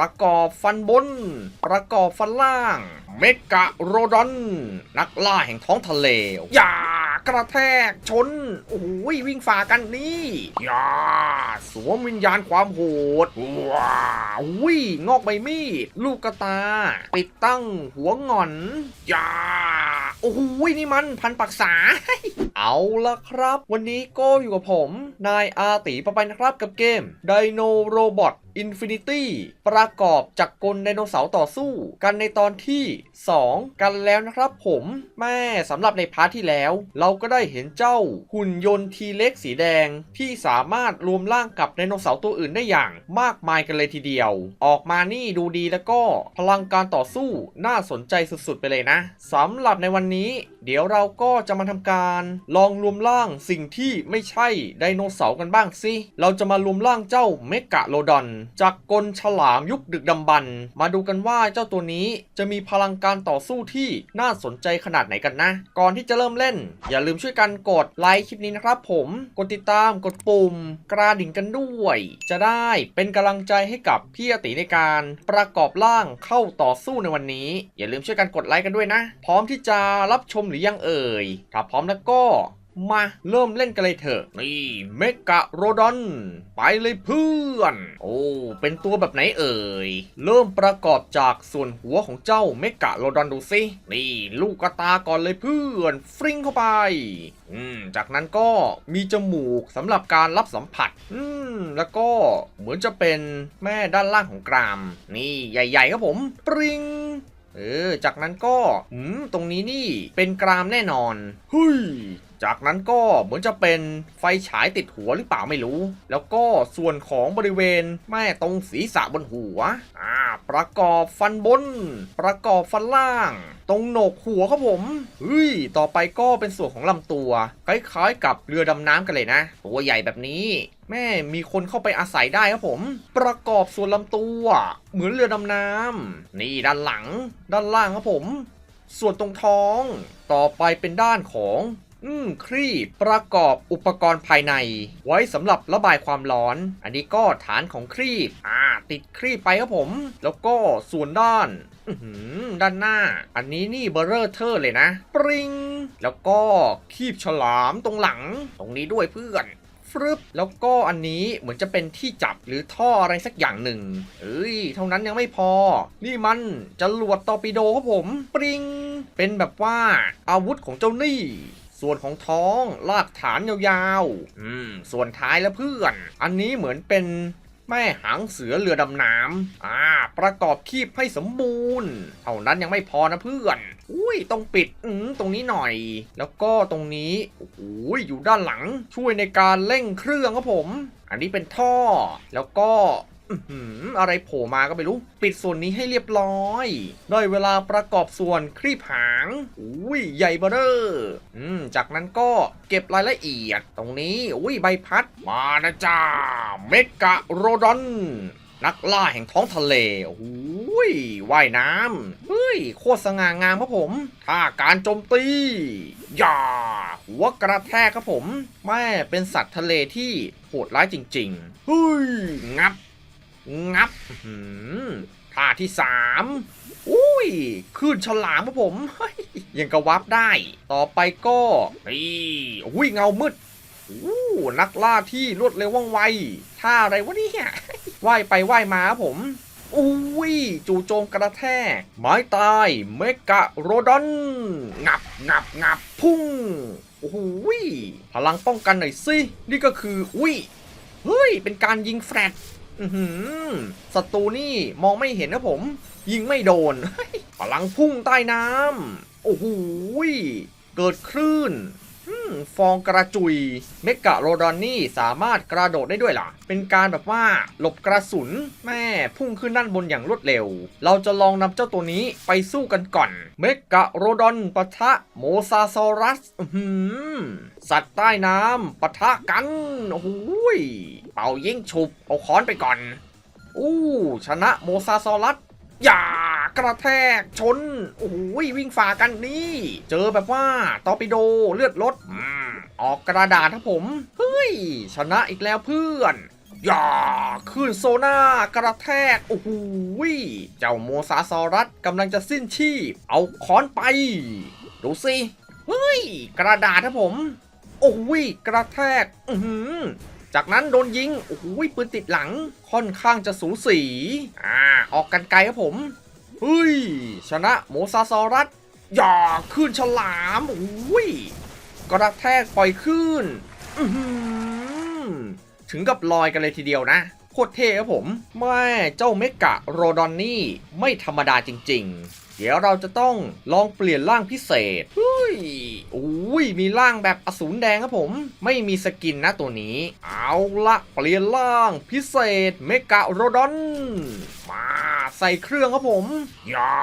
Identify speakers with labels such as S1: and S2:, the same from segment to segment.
S1: ประกอบฟันบน ประกอบฟันล่าง เมกะโรดอน นักล่าแห่งท้องทะเล อย่ากระแทกชน โอ้โหวิ่งฝ่ากันนี่อย่าสวมวิญญาณความโหดว้าววิงอกใบมีด ลูกกระตา ติดตั้งหัวงอนอย่าโอ้โหนี่มันพันปักษา เอาละครับ วันนี้ก็อยู่กับผม นายอาตีประไปนะครับกับเกม Dino Robot Infinity ประกอบจากกลไดโนเสาร์ต่อสู้ กันในตอนที่ 2 กันแล้วนะครับผมแม่สำหรับในพาร์ทที่แล้ว เราก็ได้เห็นเจ้าหุ่นยนต์ทีเล็กสีแดง ที่สามารถรวมร่างกับไดโนเสาร์ตัวอื่นได้อย่างมากมายกันเลยทีเดียว ออกมานี่ดูดีแล้วก็พลังการต่อสู้น่าสนใจสุดๆ ไปเลยนะสำหรับในวันนี้ เดี๋ยวเราก็จะมาทำการลองรวมร่างสิ่งที่ไม่ใช่ไดโนเสาร์กันบ้างสิเราจะมารวมร่างเจ้าเมกะโลดอนจากกลฉลามยุคดึกดำบรรพ์มาดูกันว่าเจ้าตัวนี้จะมีพลังการต่อสู้ที่น่าสนใจขนาดไหนกันนะ ก่อนที่จะเริ่มเล่น อย่าลืมช่วยกันกดไลค์คลิปนี้นะครับผมกดติดตามกดปุ่ม กระดิ่งกันด้วย จะได้เป็นกำลังใจให้กับพี่อติในการประกอบร่างเข้าต่อสู้ในวันนี้ อย่าลืมช่วยกันกดไลค์กันด้วยนะ พร้อมที่จะรับชมหรือยังเอ่ยถ้าพร้อมแล้วก็ มาเริ่มเล่นกันเลยเถอะ นี่เมกะโรดอน ไปเลยเพื่อน โอ้ เป็นตัวแบบไหนเอ่ย เริ่มประกอบจากส่วนหัวของเจ้าเมกะโรดอนดูสิ นี่ลูกกระตาก่อนเลยเพื่อน ฟริ้งเข้าไป อืม จากนั้นก็มีจมูกสำหรับการรับสัมผัส อืม แล้วก็เหมือนจะเป็นแม่ด้านล่างของกราม นี่ใหญ่ ๆ ครับผม ปริงเออ จากนั้นก็ อืม ตรงนี้นี่เป็นกรามแน่นอน เฮ้ย จากนั้นก็เหมือนจะเป็นไฟฉายติดหัวหรือเปล่าไม่รู้ แล้วก็ส่วนของบริเวณแม่ตรงศีรษะบนหัว อ่า ประกอบฟันบน ประกอบฟันล่าง ตรงโหนกหัวครับผมเฮ้ยต่อไปก็เป็นส่วนของลำตัว คล้ายๆกับเรือดำน้ำกันเลยนะ ตัวใหญ่แบบนี้ แม่มีคนเข้าไปอาศัยได้ครับผม ประกอบส่วนลำตัว เหมือนเรือดำน้ำนี่ด้านหลัง ด้านล่างครับผม ส่วนตรงท้อง ต่อไปเป็นด้านของ อืมครีบประกอบอุปกรณ์ภายใน ไว้สำหรับระบายความร้อน อันนี้ก็ฐานของครีบอ่า ติดครีบไปครับผม แล้วก็ส่วนด้านด้านหน้า อันนี้นี่เบอร์เรอร์เทอร์เลยนะ ปริง แล้วก็คีบฉลามตรงหลัง ตรงนี้ด้วยเพื่อนฟรึบแล้วก็อันนี้เหมือนจะเป็นที่จับหรือท่ออะไรสักอย่างหนึ่ง เอ้ย เท่านั้นยังไม่พอ นี่มันจรวดตอร์ปิโดครับผม ปริง เป็นแบบว่าอาวุธของเจ้านี่ ส่วนของท้องลากฐานยาวๆ อืม ส่วนท้ายแล้วเพื่อน อันนี้เหมือนเป็นแม่หางเสือเรือดำน้ำอ่า ประกอบคีบให้สมบูรณ์ เท่านั้นยังไม่พอนะเพื่อน อุ้ย ต้องปิด อืมตรงนี้หน่อย แล้วก็ตรงนี้ โอ้โหอยู่ด้านหลัง ช่วยในการเร่งเครื่องครับผม อันนี้เป็นท่อ แล้วก็ อะไรโผล่มาก็ไม่รู้ ปิดส่วนนี้ให้เรียบร้อยได้เวลาประกอบส่วนครีบหางอุ้ยใหญ่เบ้อเร่ออืมจากนั้นก็เก็บรายละเอียดตรงนี้อุ้ยใบพัดมานะจ้าเมกะโรดอน นักล่าแห่งท้องทะเลโอ้ยว่ายน้ำเฮ้ยโคตรสง่างามครับผมท่าการโจมตีอย่าหัวกระแทกครับผม แม่เป็นสัตว์ทะเลที่โหดร้ายจริงๆเฮ้ยงับ งับท่าที่สามอุ้ยขึ้นฉลามครับผม ยังกระวับได้ ต่อไปก็นี่อุ้ยเงามืดอู้นักล่าที่รวดเร็วว่องไวท่าอะไรวะเนี่ยว่ายไปว่ายมาครับผมอุ้ยจู่โจมกระแทกไม้ตายเมกะโรดอนงับงับงับพุ่งโอ้โหยพลังป้องกันหน่อยสิ นี่ก็คืออุ้ยเฮ้ย เป็นการยิงแฟลช ศัตรูนี่มองไม่เห็นนะผม ยิงไม่โดนพลังพุ่งใต้น้ำโอ้โหเกิดคลื่น ฟองกระจุย เมกะโรดอนนี่สามารถกระโดดได้ด้วยล่ะ เป็นการแบบว่าหลบกระสุนแม่พุ่งขึ้นด้านบนอย่างรวดเร็ว เราจะลองนำเจ้าตัวนี้ไปสู้กันก่อน เมกะโรดอนปะทะโมซาซอรัสอื้อหือสัตว์ใต้น้ำปะทะกันโอ้โหยเป่ายิงฉุบเอาค้อนไปก่อนอู้ชนะโมซาซอรัส อย่ากระแทกชน โอ้โหวิ่งฝ่ากันนี่ เจอแบบว่าตอปิโดเลือดลดออกกระดาษครับผม เฮ้ย ชนะอีกแล้วเพื่อนอย่าขึ้นโซน่ากระแทก โอ้โหยเจ้าโมซาซอรัสกำลังจะสิ้นชีพ เอาค้อนไป ดูสิ เฮ้ย กระดาษครับผม โอ้โหยกระแทก อือ จากนั้นโดนยิง โอ้โหยปืนติดหลังค่อนข้างจะสูสี อ่า ออกกันไกลครับผมเฮ้ย ชนะโมซาซอรัสอย่าขึ้นฉลามโอ้ยกระแทกปล่อยขึ้นอือหือถึงกับลอยกันเลยทีเดียวนะโคตรเท่ครับผม แม่เจ้าเมกะโรดอนนี่ ไม่ธรรมดาจริง ๆ เดี๋ยวเราจะต้องลองเปลี่ยนร่างพิเศษเฮ้ยอุ้ย มีร่างแบบอสูรแดงครับผม ไม่มีสกินนะตัวนี้ เอาละเปลี่ยนร่างพิเศษเมกะโรดอน มาใส่เครื่องครับผมยา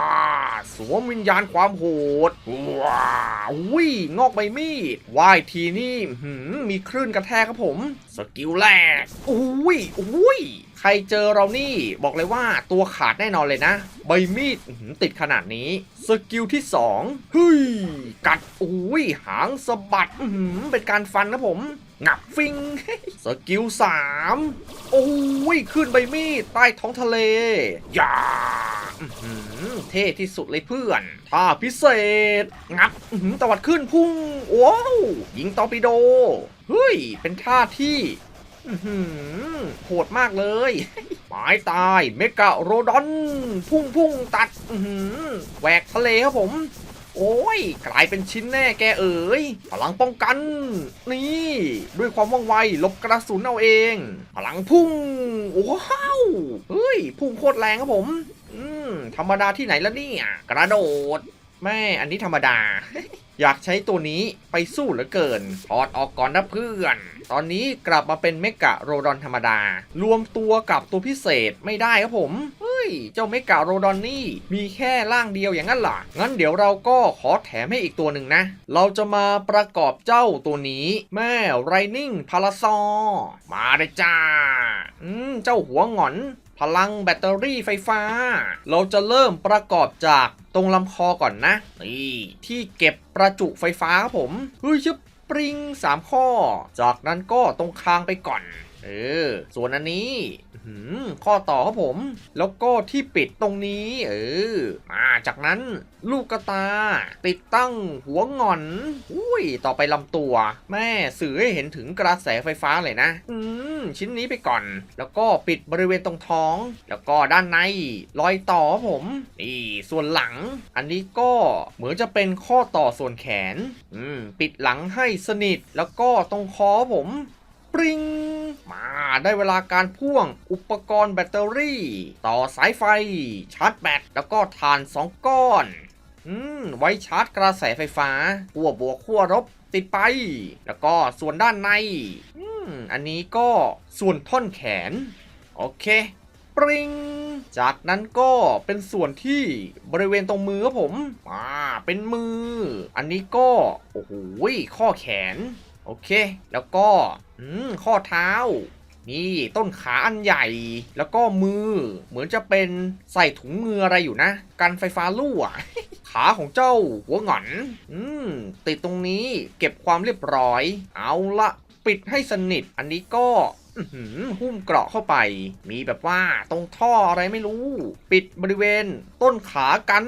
S1: สวมวิญญาณความโหด ว้าวอุ้ยงอกใบมีดว่ายทีนี่อื้อหือมีคลื่นกระแทกครับผม สกิลแรกอุ้ยอุ้ย ครเจอเรานี่บอกเลยว่าตัวขาดแน่นอนเลยนะ ใบมีดติดขนาดนี้ สกิลที่ 2 เฮ้ย กัดอุ้ยหางสะบัดเป็นการฟันนะผมงับฟิง สกิลสามโอ้ย ขึ้นใบมีด ใต้ท้องทะเล อย่าหือเท่ที่สุดเลยเพื่อนท่าพิเศษ งับอื้อหือตวัดขึ้นพุ่ง ว้าว ยิงตอร์ปิโด เฮ้ย เป็นท่าที่ โหดมากเลยหมายตายเมกะโรดอน พุ่งพุ่งตัดอื้อหือแหวกทะเลครับผม โอ้ย กลายเป็นชิ้นแน่แกเอ๋ยพลังป้องกัน นี่ ด้วยความว่องไวลบกระสุนเอาเอง พลังพุ่งว้าวเฮ้ย พุ่งโคตรแรงครับผม อืมธรรมดาที่ไหนแล้วเนี่ย กระโดดแม่อันนี้ธรรมดา อยากใช้ตัวนี้ไปสู้เหลือเกินถอดออกก่อนนะเพื่อน ตอนนี้กลับมาเป็นเมกะโรดอนธรรมดา รวมตัวกับตัวพิเศษไม่ได้ครับผม เฮ้ย เจ้าเมกะโรดอนนี่มีแค่ร่างเดียวอย่างนั้นหรองั้นเดี๋ยวเราก็ขอแถมให้อีกตัวหนึ่งนะ เราจะมาประกอบเจ้าตัวนี้ แม่ไรนิ่งพาราซอ มาเลยจ้า อืม เจ้าหัวหงอน พลังแบตเตอรี่ไฟฟ้า เราจะเริ่มประกอบจากตรงลำคอก่อนนะ นี่ที่เก็บประจุไฟฟ้าครับผมเฮ้ยชึบปริง 3 ข้อ จากนั้นก็ตรงคางไปก่อน เออ ส่วนอันนี้ข้อต่อครับผม แล้วก็ที่ปิดตรงนี้ เออมาจากนั้นลูกกระตา ติดตั้งหัวงอนอุ้ย ต่อไปลำตัว แม่สื่อให้เห็นถึงกระแสไฟฟ้าเลยนะ อืม ชิ้นนี้ไปก่อน แล้วก็ปิดบริเวณตรงท้อง แล้วก็ด้านในรอยต่อครับผม นี่ส่วนหลัง อันนี้ก็เหมือนจะเป็นข้อต่อส่วนแขน อืม ปิดหลังให้สนิท แล้วก็ตรงคอผม ปริง มาได้เวลาการพ่วงอุปกรณ์แบตเตอรี่ ต่อสายไฟ ชาร์จแบตแล้วก็ถ่าน 2 ก้อนอืมไว้ชาร์จกระแสไฟฟ้าขั้วบวกขั้วลบติดไป แล้วก็ส่วนด้านในอืมอันนี้ก็ส่วนท่อนแขน โอเค ปริงจากนั้นก็เป็นส่วนที่บริเวณตรงมือครับผมอ่าเป็นมือ อันนี้ก็ โอ้โหข้อแขน โอเค แล้วก็ อืมข้อเท้า นี่ต้นขาอันใหญ่ แล้วก็มือ เหมือนจะเป็นใส่ถุงมืออะไรอยู่นะ กันไฟฟ้ารั่วขาของเจ้าหัวหงอนอืมติดตรงนี้เก็บความเรียบร้อย เอาละปิดให้สนิท อันนี้ก็ หุ้มเกราะเข้าไป มีแบบว่าตรงท่ออะไรไม่รู้ ปิดบริเวณ ต้นขากัน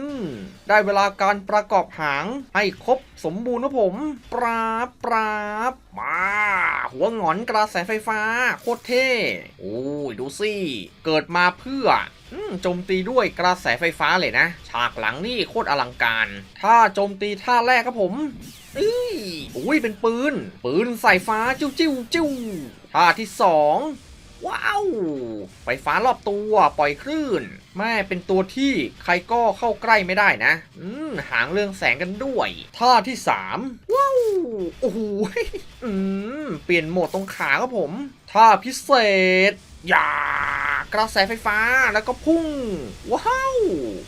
S1: ได้เวลาการประกอบหางให้ครบสมบูรณ์นะผม ปราบปราบมาหัวหงอนกระแสไฟฟ้า โคตรเท่ โอ้ยดูสิ เกิดมาเพื่อ โจมตีด้วยกระแสไฟฟ้าเลยนะ ฉากหลังนี่โคตรอลังการ ถ้าโจมตีท่าแรกครับผมอุ้ยเป็นปืน ปืนสายฟ้าจิ้วจิ้วจิ้วท่าที่สอง ว้าว ไฟฟ้ารอบตัวปล่อยคลื่นแม่เป็นตัวที่ใครก็เข้าใกล้ไม่ได้นะ อืมหางเรื่องแสงกันด้วย ท่าที่สามว้าว โอ้โหอืม เปลี่ยนโหมดตรงขาครับผม ท่าพิเศษ อย่ากระแสไฟฟ้าแล้วก็พุ่ง ว้าว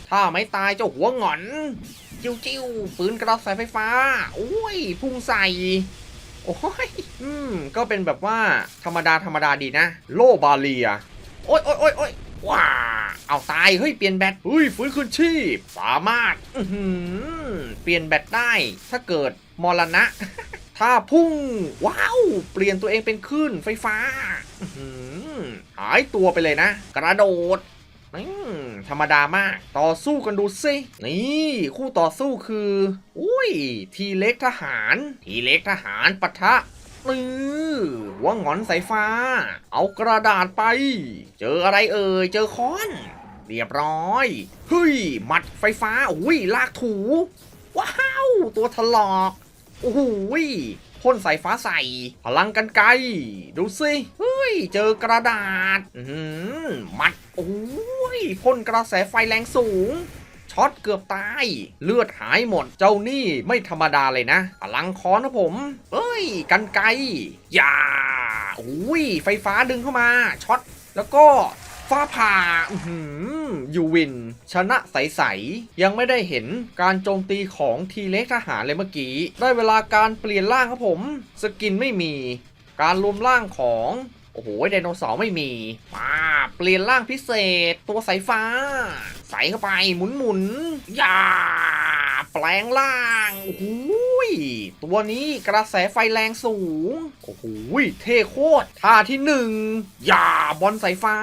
S1: ถ้าไม่ตายเจ้าหัวหงอน จิ้วจิ้วปืนกระแสไฟฟ้า โอ้ย พุ่งใส่ โอ้ยอืม ก็เป็นแบบว่าธรรมดาธรรมดาดีนะ โลบาเลีย โอ้ยโอ้ยโอ้ยโอ้ยว้า เอาตาย เฮ้ย เปลี่ยนแบตเฮ้ย ฟื้นคืนชีพ สามารถอือหือเปลี่ยนแบตได้ ถ้าเกิดมรณะ ถ้าพุ่ง ว้าว เปลี่ยนตัวเองเป็นคลื่นไฟฟ้าหายตัวไปเลยนะ กระโดด ธรรมดามาก ต่อสู้กันดูสินี่คู่ต่อสู้คือ อุ้ย ทีเล็กทหาร ทีเล็กทหารปะทะนือหัวหงอนสายฟ้า เอากระดาษไป เจออะไรเอ่ย เจอค้อน เรียบร้อย เฮ้ย หมัดไฟฟ้า อุ้ย ลากถู ว้าว ตัวถลอกโอ้โหยพ่นสายฟ้าใส่ พลังกันไกดูสิ เฮ้ย เจอกระดาษ อือหือหมัดโอ้ ยพ่นกระแสไฟแรงสูง ช็อตเกือบตาย เลือดหายหมด เจ้านี่ไม่ธรรมดาเลยนะพลังคอนนะผม เอ้ย กันไกลอย่าโอ้ย ไฟฟ้าดึงเข้ามา ช็อต แล้วก็ฟ้าผ่าอื้อหือยูวิน ชนะใส ๆ ยังไม่ได้เห็นการโจมตีของทีเล็กทหารเลยเมื่อกี้ ได้เวลาการเปลี่ยนร่างครับผม สกินไม่มี การรวมร่างของ โอ้โหไดโนเสาร์ไม่มีมาเปลี่ยนร่างพิเศษ ตัวสายฟ้า ใส่เข้าไปหมุนหมุนๆย่าแปลงร่างโอ้โหตัวนี้กระแสไฟแรงสูงโอ้โหเท่โคตรท่าที่หนึ่งย่าบอลสายฟ้า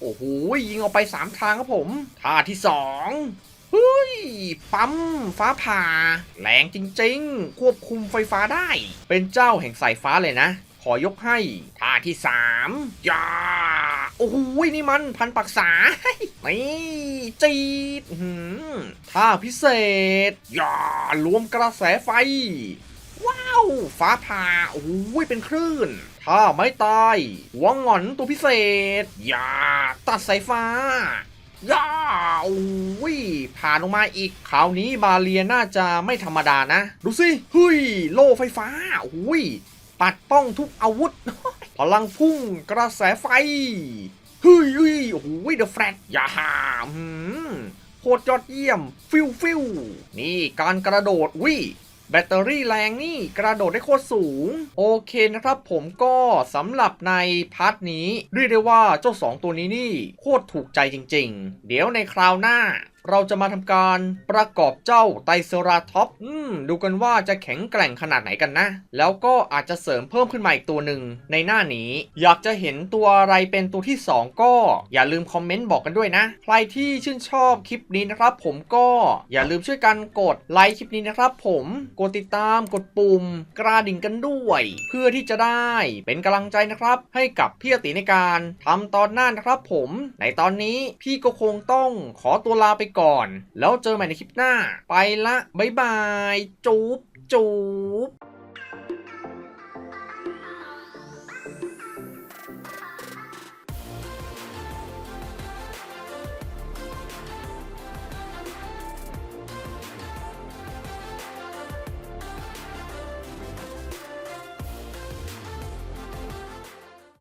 S1: โอ้โหยิงออกไปสามทางครับผมท่าที่สองเฮ้ย ปั๊ม ฟ้าผ่า แรงจริงๆ ควบคุมไฟฟ้าได้ เป็นเจ้าแห่งสายฟ้าเลยนะ อยกให้ท่าที่สามย่าโอ้โหนี่มันพันปักษานี่จีดท่าพิเศษย่ารวมกระแสไฟ ว้าว ฟ้าผ่าโอ้โหเป็นคลื่นถ้าไม่ตายหัวหงอนตัวพิเศษย่าตัดสายฟ้าย่าโอ้ยผ่านลงมาอีกคราวนี้บาเลียน่าจะไม่ธรรมดานะ ดูสิเฮ้ย โล่ไฟฟ้าโอ้ย ปัดป้องทุกอาวุธ พลังพุ่งกระแสไฟ เฮ้ยเฮ้ยโอ้โหเดอะแฟลตอย่าหามหืมโคตรยอดเยี่ยม ฟิวฟิวนี่การกระโดดวิแบตเตอรี่แรงนี่กระโดดได้โคตรสูง โอเคนะครับผมก็สำหรับในพาร์ทนี้เรียกได้ว่าเจ้าสองตัวนี้นี่โคตรถูกใจจริง ๆ เดี๋ยวในคราวหน้า เราจะมาทำการประกอบเจ้าไตรเซราท็อปอืม ดูกันว่าจะแข็งแกร่งขนาดไหนกันนะ แล้วก็อาจจะเสริมเพิ่มขึ้นมาอีกตัวหนึ่งในหน้านี้ อยากจะเห็นตัวอะไรเป็นตัวที่ 2 ก็อย่าลืมคอมเมนต์บอกกันด้วยนะ ใครที่ชื่นชอบคลิปนี้นะครับ ผมก็อย่าลืมช่วยกันกดไลค์คลิปนี้นะครับ ผมกดติดตามกดปุ่ม กระดิ่งกันด้วย เพื่อที่จะได้เป็นกำลังใจนะครับ ให้กับพี่อติในการทำตอนหน้านะครับ ผม ในตอนนี้พี่ก็คงต้องขอตัวลาไปก่อน แล้วเจอใหม่ในคลิปหน้า ไปละ บ๊ายบาย จูบจูบ